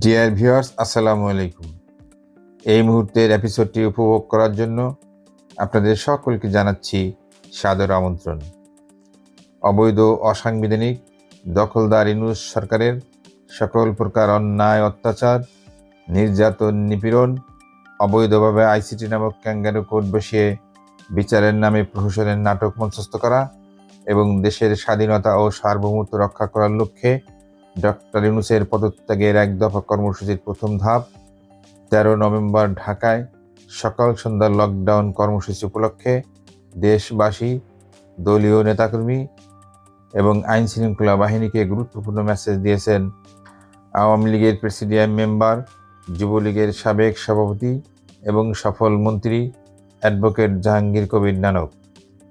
Dear viewers আসসালামু আলাইকুম। এই মুহূর্তের এপিসোডটি উপভোগ করার জন্য আপনাদের সকলকে জানাচ্ছি সাদর আমন্ত্রণ। অবৈধ, অসাংবিধানিক, দখলদার ইনুস সরকারের সকল প্রকার অন্যায়, অত্যাচার, নির্যাতন, নিপীড়ন, অবৈধভাবে আইসিটি নামক ক্যাঙ্গারু কোর্ট বসিয়ে বিচারের নামে প্রহসনের নাটক মঞ্চস্থ করা এবং দেশের স্বাধীনতা ও সার্বভৌমত্ব রক্ষা করার লক্ষ্যে ডক্টর ইউনুসের পদত্যাগের এক দফা কর্মসূচির প্রথম ধাপ, তেরো নভেম্বর ঢাকায় সকাল সন্ধ্যা লকডাউন কর্মসূচি উপলক্ষে দেশবাসী, দলীয় নেতাকর্মী এবং আইন শৃঙ্খলা বাহিনীকে গুরুত্বপূর্ণ মেসেজ দিয়েছেন। আওয়ামী লীগের প্রেসিডিয়াম মেম্বার, যুবলীগের সাবেক সভাপতি এবং সফল মন্ত্রী অ্যাডভোকেট জাহাঙ্গীর কবির নানক।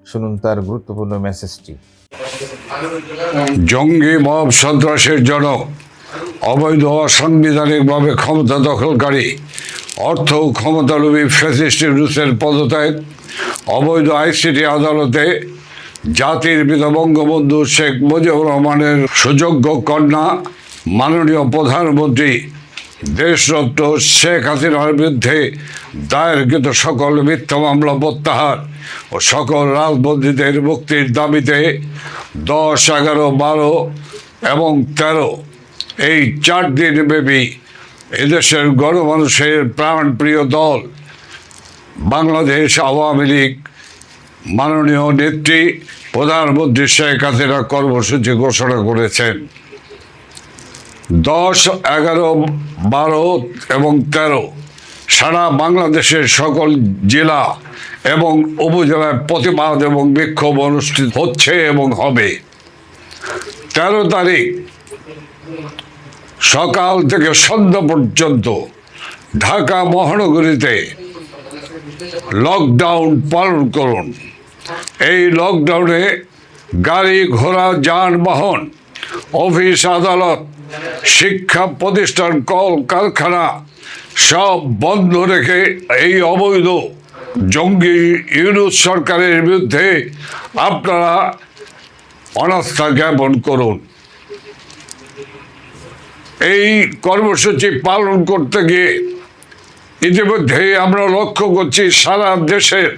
শুনুন তার গুরুত্বপূর্ণ মেসেজটি। জঙ্গি মব সন্ত্রাসের জনক, অবৈধ অসাংবিধানিকভাবে ক্ষমতা দখলকারী, অর্থ ও ক্ষমতালোভী ফ্যাসিস্ট রুসের পদত্যাগ, অবৈধ আইসিটি আদালতে জাতির পিতা বঙ্গবন্ধু শেখ মুজিবুর রহমানের সুযোগ্য কন্যা, মাননীয় প্রধানমন্ত্রী দেশরত্ন শেখ হাসিনার বিরুদ্ধে দায়েরকৃত সকল মিথ্যা মামলা প্রত্যাহার ও সকল রাজবন্দীদের মুক্তির দাবিতে দশ, এগারো, বারো এবং তেরো এই চার দিন ব্যাপী এদেশের গণমানুষের প্রাণপ্রিয় দল বাংলাদেশ আওয়ামী লীগ মাননীয় নেত্রী প্রধানমন্ত্রী শেখ হাসিনা কর্মসূচি ঘোষণা করেছেন। দশ, এগারো, বারো এবং তেরো। সারা বাংলাদেশের সকল জেলা এবং উপজেলায় প্রতিবাদ এবং বিক্ষোভ অনুষ্ঠিত হচ্ছে এবং হবে। তেরো তারিখ সকাল থেকে সন্ধ্যা পর্যন্ত ঢাকা মহানগরীতে লকডাউন পালন করুন। এই লকডাউনে গাড়ি ঘোড়া যানবাহন, অফিস, আদালত শিক্ষা প্রতিষ্ঠান কল কারখানা সব বন্ধ রেখে এই অবৈধ জঙ্গি ইউনুস সরকারের বিরুদ্ধে আপনারা অনাস্থা জ্ঞাপন করুন। এই কর্মসূচি পালন করতে গিয়ে ইতিমধ্যে আমরা লক্ষ্য করছি সারা দেশের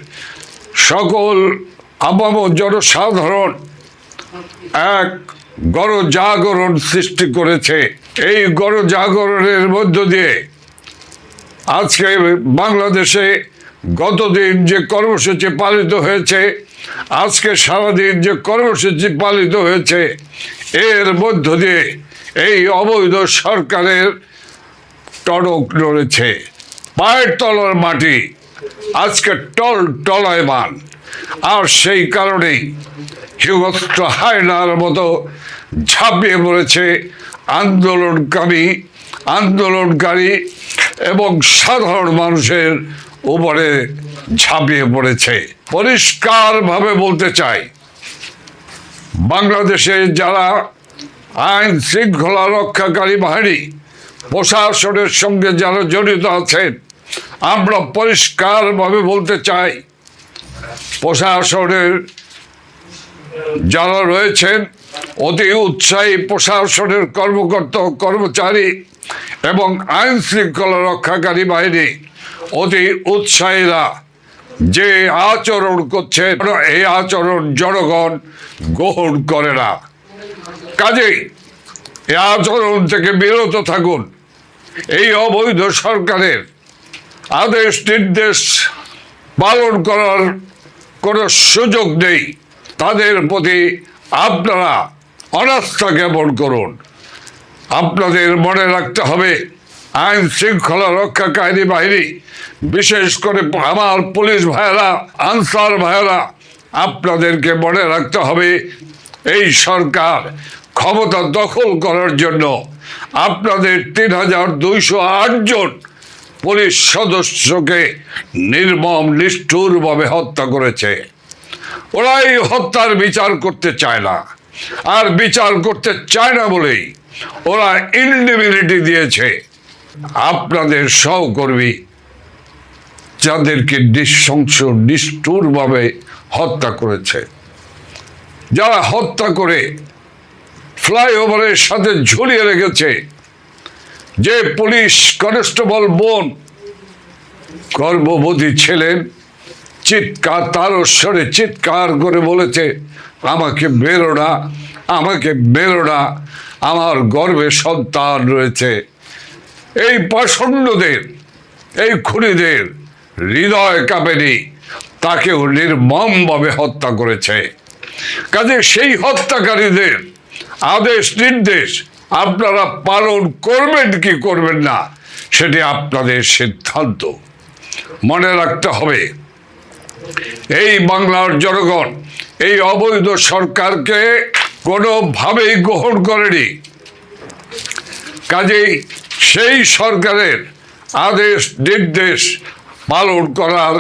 সকল আবাম জনসাধারণ এক গণজাগরণ সৃষ্টি করেছে। এই গণজাগরণের মধ্য দিয়ে আজকে বাংলাদেশে গতদিন যে কর্মসূচি পালিত হয়েছে, আজকে সারাদিন যে কর্মসূচি পালিত হয়েছে, এর মধ্য দিয়ে এই অবৈধ সরকারের টনক নড়েছে। পায়ের তলার মাটি আজকে টল টলায়মান আর সেই কারণেই হিংস্র হায়নার মতো ঝাঁপিয়ে পড়েছে আন্দোলনকারী আন্দোলনকারী এবং সাধারণ মানুষের উপরে ঝাঁপিয়ে পড়েছে। পরিষ্কারভাবে বলতে চাই, বাংলাদেশে যারা আইন শৃঙ্খলা রক্ষাকারী বাহিনী প্রশাসনের সঙ্গে যারা জড়িত আছেন, আমরা পরিষ্কারভাবে বলতে চাই, প্রশাসনের যারা রয়েছেন অতি উৎসাহী প্রশাসনের কর্মকর্তা, কর্মচারী এবং আইন শৃঙ্খলা রক্ষাকারী বাহিনী অতি উৎসাহীরা যে আচরণ করছে এই আচরণ জনগণ গ্রহণ করে না। কাজেই এই আচরণ থেকে বিরত থাকুন। এই অবৈধ সরকারের আদেশ, নির্দেশ পালন করার কোনো সুযোগ নেই। তাদের প্রতি আপনারা অনাস্থা জ্ঞাপন করুন। আপনাদের মনে রাখতে হবে, আইন শৃঙ্খলা রক্ষাকারী বাহিনী, বিশেষ করে আমার পুলিশ ভাইয়েরা, আনসার ভাইয়েরা, আপনাদেরকে মনে রাখতে হবে, এই সরকার ক্ষমতা দখল করার জন্য আপনাদের তিন হাজার দুইশো জন পুলিশ সদস্যকে নির্মম, নিষ্ঠুরভাবে হত্যা করেছে। ওরা এই হত্যার বিচার করতে চায় না। আর বিচার করতে চায় না বলেই ওরা ইনডিবিলিটি দিয়েছে। আপনাদের সহকর্মী যাদেরকে নৃশংস, নিষ্ঠুরভাবে হত্যা করেছে, যারা হত্যা করে ফ্লাইওভারের সাথে ঝুলিয়ে রেখেছে, যে পুলিশ কনস্টেবল বোন, গর্ভবতী ছিলেন চিৎকার, তার স্বরে চিৎকার করে বলেছে, আমাকে বেরো না, আমাকে বেরো না, আমার গর্ভে সন্তান রয়েছে। এই পাষণ্ডদের এই খুনিদের হৃদয় কাঁপেনি তাকেও নির্মমভাবে হত্যা করেছে। কাজে সেই হত্যাকারীদের আদেশ, নির্দেশ আপনারা পালন করবেন কি করবেন না, সেটি আপনাদের সিদ্ধান্ত। মনে রাখতে হবে এই বাংলার জনগণ, এই অবৈধ সরকারকে কোনোভাবেই গ্রহণ করেনি। কাজেই সেই সরকারের আদেশ, নির্দেশ পালন করার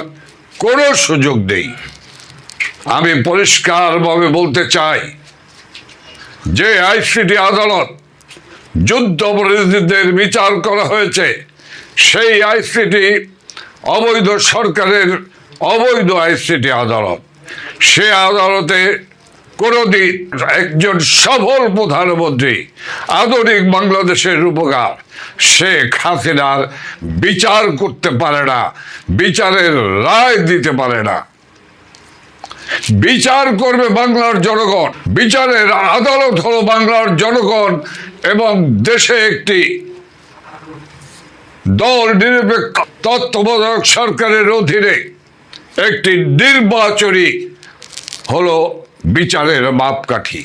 কোনো সুযোগ নেই। আমি পরিষ্কারভাবে বলতে চাই যে আইসিটি আদালত যুদ্ধ অপরাধীদের বিচার করা হয়েছে, সেই আইসিটি অবৈধ সরকারের অবৈধ আইসিটি আদালত। সে আদালতে কোনোদিন একজন সফল প্রধানমন্ত্রী আধুনিক বাংলাদেশের রূপকার শেখ হাসিনার বিচার করতে পারে না, বিচারের রায় দিতে পারে না। বিচার করবে বাংলার জনগণ, বিচারের আদালত হলো বাংলার জনগণ এবং দেশে একটি দল নিরপেক্ষ তত্ত্বাবধায়ক সরকারের অধীনে। একটি নির্বাচনী হলো বিচারের মাপকাঠি।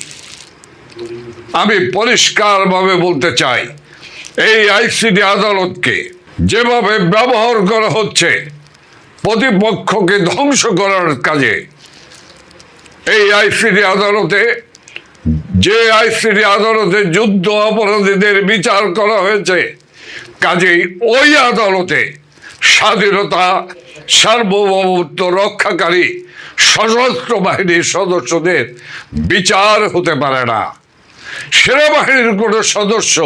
আমি পরিষ্কারভাবে বলতে চাই, এই আইসিডি আদালতকে যেভাবে ব্যবহার করা হচ্ছে, প্রতিপক্ষকে ধ্বংস করার কাজে, এই আইসিডি আদালতে, যে আইসিডি আদালতে যুদ্ধ অপরাধীদের বিচার করা হয়েছে, কাজেই ওই আদালতে স্বাধীনতা সার্বভৌমত্ব রক্ষাকারী সশস্ত্র বাহিনীর সদস্যদের বিচার হতে পারে না। সেনাবাহিনীর কোনো সদস্য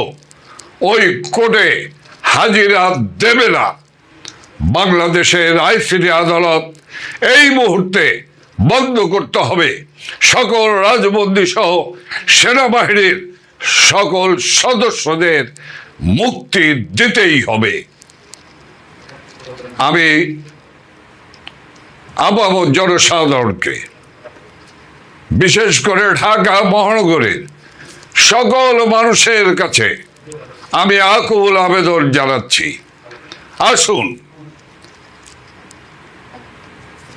ওই কোর্টে হাজিরা দেবে না। বাংলাদেশের আইসিটি আদালত এই মুহূর্তে বন্ধ করতে হবে। সকল রাজবন্দী সহ সেনাবাহিনীর সকল সদস্যদের মুক্তি দিতেই হবে। আমি আবহাওয়া জনসাধারণকে, বিশেষ করে ঢাকা মহানগরের সকল মানুষের কাছে আমি আকুল আবেদন জানাচ্ছি। আসুন,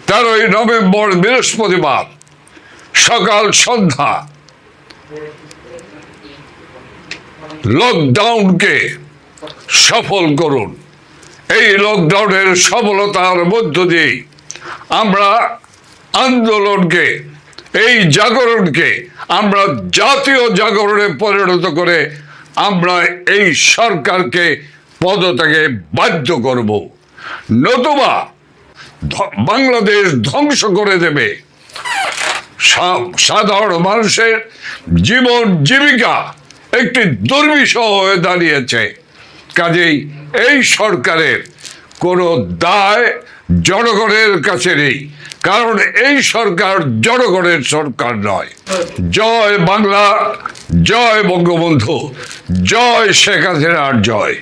তেরোই নভেম্বর বৃহস্পতিবার সকাল সন্ধ্যা লকডাউনকে সফল করুন। এই লকডাউনের সফলতার মধ্য দিয়েই আমরা আন্দোলনকে, এই জাগরণকে আমরা জাতীয় জাগরণে পরিণত করে আমরা এই সরকারকে পদত্যাগে বাধ্য করব। নতুবা বাংলাদেশ ধ্বংস করে দেবে। সাধারণ মানুষের জীবন জীবিকা একটি দুর্বিষহ হয়ে দাঁড়িয়েছে। কাজেই এই সরকারের কোনো দায় জনগণের কাছে নেই। কারণ এই সরকার জনগণের সরকার নয়। জয় বাংলা, জয় বঙ্গবন্ধু, জয় শেখ হাসিনার জয়।